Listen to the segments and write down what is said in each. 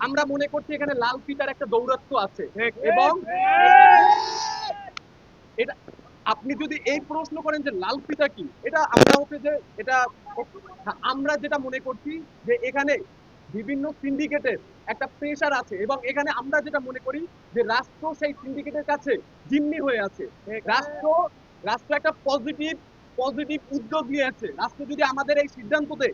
আমরা মনে করছি এখানে লাল ফিতার একটা দৌরত্ব আছে। এবং এটা আপনি যদি এই প্রশ্ন করেন যে লাল ফিতা কি এটা আমরা হচ্ছে যে এটা আমরা যেটা মনে করছি যে এখানে বিভিন্ন সিন্ডিকেটের একটা প্রেশার আছে এবং এখানে আমরা যেটা মনে করি যে রাষ্ট্র সেই সিন্ডিকেটের কাছে জিম্মি হয়ে আছে। রাষ্ট্র রাষ্ট্র একটা পজিটিভ পজিটিভ উদ্যোগ নিয়েছে রাষ্ট্র যদি আমাদের এই সিদ্ধান্ততে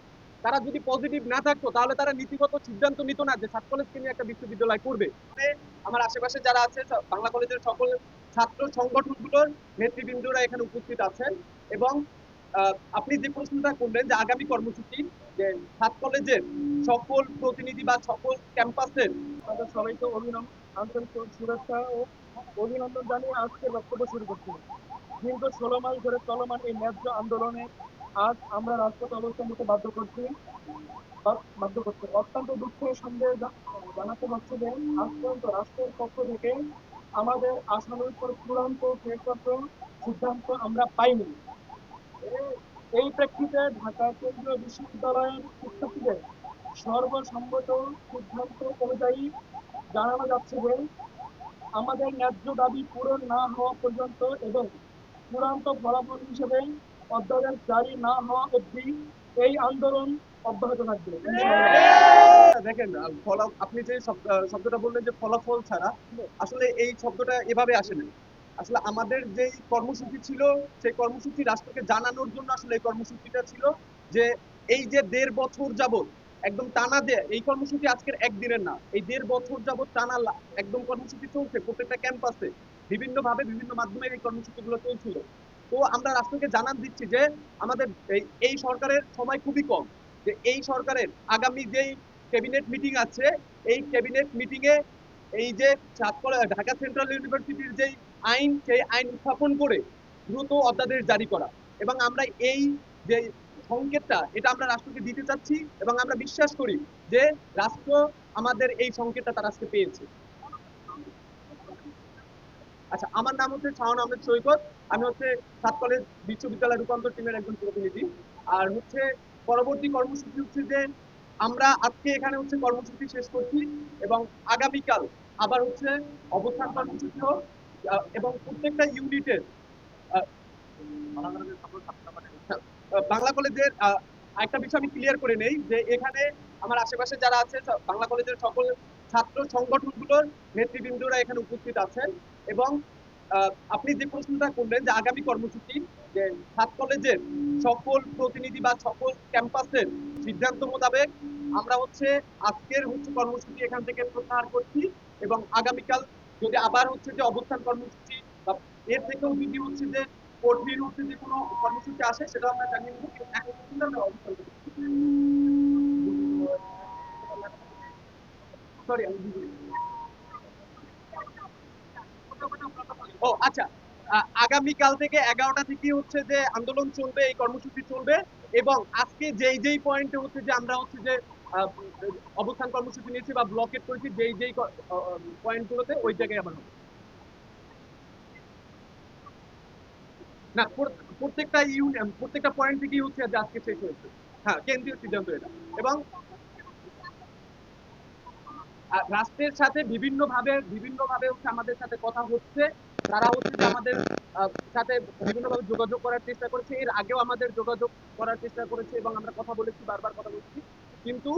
তারা যদি পজিটিভ না থাকতো, তাহলে তারা নীতিগত সিদ্ধান্ত নিত না যে সাত কলেজকে নিয়ে একটা বিশ্ববিদ্যালয় করবে। আমার আশেপাশে যারা আছে বাংলা কলেজের সকল ছাত্র সংগঠনগুলোর নেতৃবৃন্দরা এখানে উপস্থিত আছেন এবং আপনি যে প্রশ্নটা করলেন যে আগামী কর্মসূচি, যে সাত কলেজের সকল প্রতিনিধি বা সকল ক্যাম্পাসের তাদের সবাইকে অভিনন্দন শুভেচ্ছা ও অভিনন্দন জানিয়ে আজকে বক্তব্য শুরু করছি। দীর্ঘ ষোলো মাস ধরে চলমান এই ন্যায্য আন্দোলনে আজ আমরা রাজপথে অবস্থান নিতে বাধ্য করছি। বাধ্য করছি। অত্যন্ত দুঃখের সঙ্গে জানাতে হচ্ছে যে আজ পর্যন্ত রাষ্ট্রের পক্ষ থেকে আমাদের আসামের উপর চূড়ান্ত ফেরপত্র সিদ্ধান্ত আমরা পাইনি। এই প্রেক্ষিতে ঢাকা কেন্দ্রীয় বিশ্ববিদ্যালয়ের শিক্ষার্থীদের সর্বসম্মত সিদ্ধান্ত অনুযায়ী জানানো যাচ্ছে যে আমাদের ন্যায্য দাবি পূরণ না হওয়া পর্যন্ত এবং চূড়ান্ত ফলাফল হিসেবে অধ্যাদেশ জারি না হওয়া এই আন্দোলন অব্যাহত থাকবে। দেখেন আপনি যে শব্দটা বললেন যে ফলাফল ছাড়া, আসলে এই শব্দটা এভাবে আসে না। আসলে আমাদের কর্মসূচি ছিল, সেই কর্মসূচি রাষ্ট্রকে জানানোর জন্য আসলে এই কর্মসূচিটা ছিল যে এই যে দেড় বছর যাবত একদম টানা যে, এই কর্মসূচি আজকের একদিনের না, এই দেড় বছর যাবত টানা একদম কর্মসূচি চলছে প্রত্যেকটা ক্যাম্পাসে। বিভিন্ন ভাবে বিভিন্ন মাধ্যমে এই কর্মসূচিগুলো চলছিল। তো আমরা রাষ্ট্রকে জানান দিচ্ছি যে আমাদের এই সরকারের সময় খুবই কম। যে এই সরকারের আগামী যেই ক্যাবিনেট মিটিং আছে, এই ক্যাবিনেট মিটিং এ এই যে ঢাকা সেন্ট্রাল ইউনিভার্সিটির যেই আইন, সেই আইন উত্থাপন করে দ্রুত অধ্যাদেশ জারি করা। এবং আমরা এই যে সংকেতটা, এটা আমরা রাষ্ট্রকে দিতে চাচ্ছি এবং আমরা বিশ্বাস করি যে রাষ্ট্র আমাদের এই সংকেতটা তার আজকে পেয়েছে। আচ্ছা আমার নাম হচ্ছে শাহন আহমেদ সৈকত। আমি হচ্ছে সাত কলেজ বিশ্ববিদ্যালয় রূপান্তর টিমের একজন প্রতিনিধি। আর হচ্ছে পরবর্তী কর্মসূচি হচ্ছে যে আমরা আজকে এখানে হচ্ছে কর্মসূচি শেষ করছি এবং আগামীকাল আবার হচ্ছে অবস্থান কর্মসূচি হোক এবং প্রত্যেকটা ইউনিটের বাংলা কলেজের একটা বিষয় আমি ক্লিয়ার করে নেই যে এখানে আমার আশেপাশে যারা আছে, বাংলা কলেজের সকল ছাত্র সংগঠনগুলোর নেতৃবৃন্দরা এখানে উপস্থিত আছেন। এবং আপনি যে প্রশ্নটা করলেন যে আগামী কর্মসূচি, যে সাত কলেজের সকল প্রতিনিধি বা সকল ক্যাম্পাসের সিদ্ধান্ত মোতাবেক আমরা হচ্ছে আজকের হচ্ছে কর্মসূচি এখান থেকে প্রত্যাহার করছি এবং আগামীকাল যদি আবার হচ্ছে যে অবস্থান কর্মসূচি বা এর থেকেও যদি হচ্ছে যে কঠিন হচ্ছে যে কোনো কর্মসূচি আসে সেটা আমরা জানিয়ে দেবো এখন পর্যন্ত আমরা অবস্থান সরি, আমি। ও আচ্ছা। আগামীকাল থেকে এগারোটা থেকে হচ্ছে যে আন্দোলন চলবে, এই কর্মসূচি চলবে এবং আজকে যেই যেই পয়েন্টে হচ্ছে যে আমরা হচ্ছে যে অবস্থান কর্মসূচি নিয়েছি বা ব্লকেট করেছি যেই যেই পয়েন্ট গুলোতে ওই জায়গায় আবার না প্রত্যেকটা ইউনিয়ন প্রত্যেকটা পয়েন্ট থেকেই হচ্ছে আজকে শেষ হয়েছে। হ্যাঁ কেন্দ্রীয় সিদ্ধান্ত এটা। এবং রাষ্ট্রের সাথে বিভিন্ন ভাবে বিভিন্ন ভাবে হচ্ছে আমাদের সাথে কথা হচ্ছে। তারা হচ্ছে আমাদের সাথে বিভিন্ন ভাবে যোগাযোগ করার চেষ্টা করেছে। এর আগেও আমাদের যোগাযোগ করার চেষ্টা করেছে এবং আমরা কথা বলেছি, বারবার কথা বলছি। কিন্তু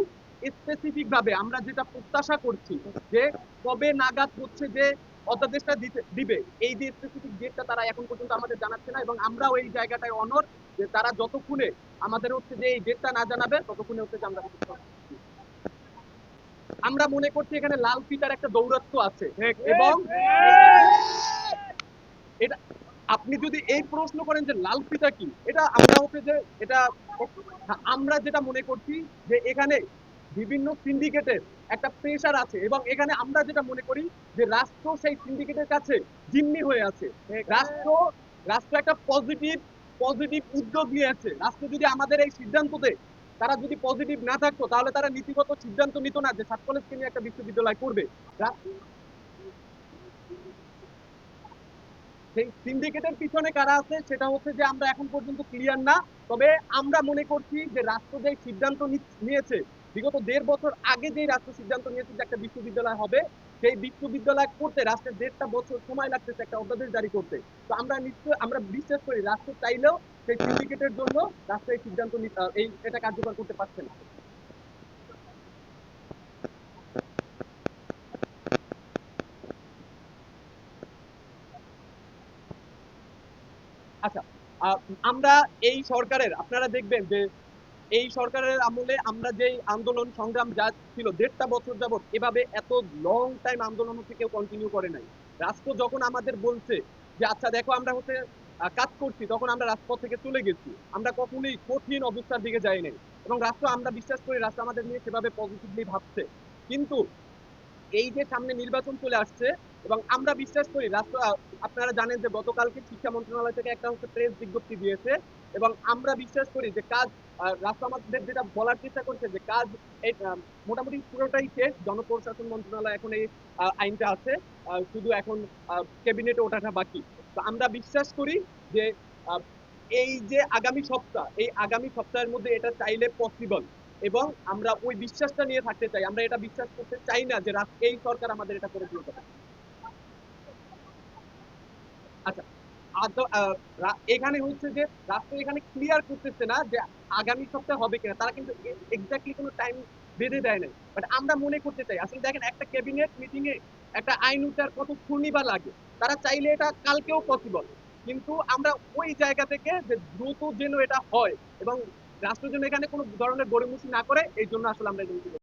স্পেসিফিক ভাবে আমরা যেটা প্রত্যাশা করছি যে কবে নাগাদ হচ্ছে যে অধ্যাদেশটা দিতে, দিবে, এই যে স্পেসিফিক ডেটটা তারা এখন পর্যন্ত আমাদের জানাচ্ছে না এবং আমরাও এই জায়গাটায় অনর যে তারা যতক্ষণে আমাদের হচ্ছে যে এই ডেটটা না জানাবে, ততক্ষণে হচ্ছে যে আমরা আমরা মনে করছি এখানে লাল ফিতার একটা দৌরত্ব আছে। এবং এটা আপনি যদি এই প্রশ্ন করেন যে লাল ফিতা কি এটা আমরা হচ্ছে যে এটা হ্যাঁ, আমরা যেটা মনে করছি যে এখানে বিভিন্ন সিন্ডিকেটের একটা প্রেশার আছে এবং এখানে আমরা যেটা মনে করি যে রাষ্ট্র সেই সিন্ডিকেটের কাছে জিম্মি হয়ে আছে। রাষ্ট্র রাষ্ট্র একটা পজিটিভ পজিটিভ উদ্যোগ নিয়েছে রাষ্ট্র যদি আমাদের এই সিদ্ধান্ততে তারা যদি পজিটিভ না থাকতো, তাহলে তারা নীতিগত সিদ্ধান্ত নিত না যে সাত কলেজকে নিয়ে একটা বিশ্ববিদ্যালয় করবে। সেই সিন্ডিকেটের পিছনে কারা আছে, সেটা হচ্ছে যে আমরা এখন পর্যন্ত ক্লিয়ার না। তবে আমরা মনে করছি যে রাষ্ট্র যে সিদ্ধান্ত নিয়েছে, বিগত দেড় বছর আগে যে রাষ্ট্র সিদ্ধান্ত নিয়েছে যে একটা বিশ্ববিদ্যালয় হবে সেই বিশ্ববিদ্যালয় করতে রাষ্ট্রের দেড়টা বছর সময় লাগতেছে একটা অধ্যাদেশ জারি করতে। তো আমরা নিশ্চয়, আমরা বিশ্বাস করি রাষ্ট্র চাইলেও সেই সিন্ডিকেটের জন্য রাষ্ট্র এই সিদ্ধান্ত এই, এটা কার্যকর করতে পারছে না। আচ্ছা আমরা এই সরকারের, আপনারা দেখবেন যে এই সরকারের আমলে আমরা যে আন্দোলন সংগ্রাম যা ছিল দেড়টা বছর যাবত এভাবে এত লং টাইম আন্দোলন হচ্ছে কেউ কন্টিনিউ করে নাই। রাষ্ট্র যখন আমাদের বলছে যে আচ্ছা দেখো, আমরা হচ্ছে কাজ করছি, তখন আমরা রাজপথ থেকে চলে গেছি। আমরা কখনোই কঠিন অবস্থার দিকে যাই নাই। এবং রাষ্ট্র, আমরা বিশ্বাস করি রাষ্ট্র আমাদের নিয়ে সেভাবে পজিটিভলি ভাবছে। কিন্তু এই যে সামনে নির্বাচন চলে আসছে এবং আমরা বিশ্বাস করি, রাষ্ট্র, আপনারা জানেন যে গতকালকে শিক্ষা মন্ত্রণালয় থেকে একটা হচ্ছে প্রেস বিজ্ঞপ্তি দিয়েছে এবং আমরা বিশ্বাস করি যে কাজ রাষ্ট্র আমাদের যেটা বলার চেষ্টা করছে যে কাজ মোটামুটি পুরোটাই শেষ, জনপ্রশাসন মন্ত্রণালয় এখন এই আইনটা আছে শুধু এখন ক্যাবিনেটে ওঠাটা বাকি। তো আমরা বিশ্বাস করি যে এই যে আগামী সপ্তাহ, এই আগামী সপ্তাহের মধ্যে এটা চাইলে পসিবল এবং আমরা ওই বিশ্বাসটা নিয়ে থাকতে চাই। আমরা এটা বিশ্বাস করতে চাই না যে এই সরকার আমাদের এটা করে দিতে পারে আচ্ছা এখানে হচ্ছে যে রাষ্ট্র এখানে ক্লিয়ার করতেছে না যে আগামী সপ্তাহে হবে কিনা। তারা কিন্তু এক্স্যাক্টলি কোনো টাইম বেঁধে দেয় নাই। বাট আমরা মনে করতে চাই, আসলে দেখেন একটা ক্যাবিনেট মিটিং এ একটা আইন উঠার কত শনিবার লাগে। তারা চাইলে এটা কালকেও পসিবল কিন্তু আমরা ওই জায়গা থেকে যে দ্রুত যেন এটা হয় এবং রাষ্ট্র যেন এখানে কোনো ধরনের গড়িমসি না করে, এই জন্য আসলে আমরা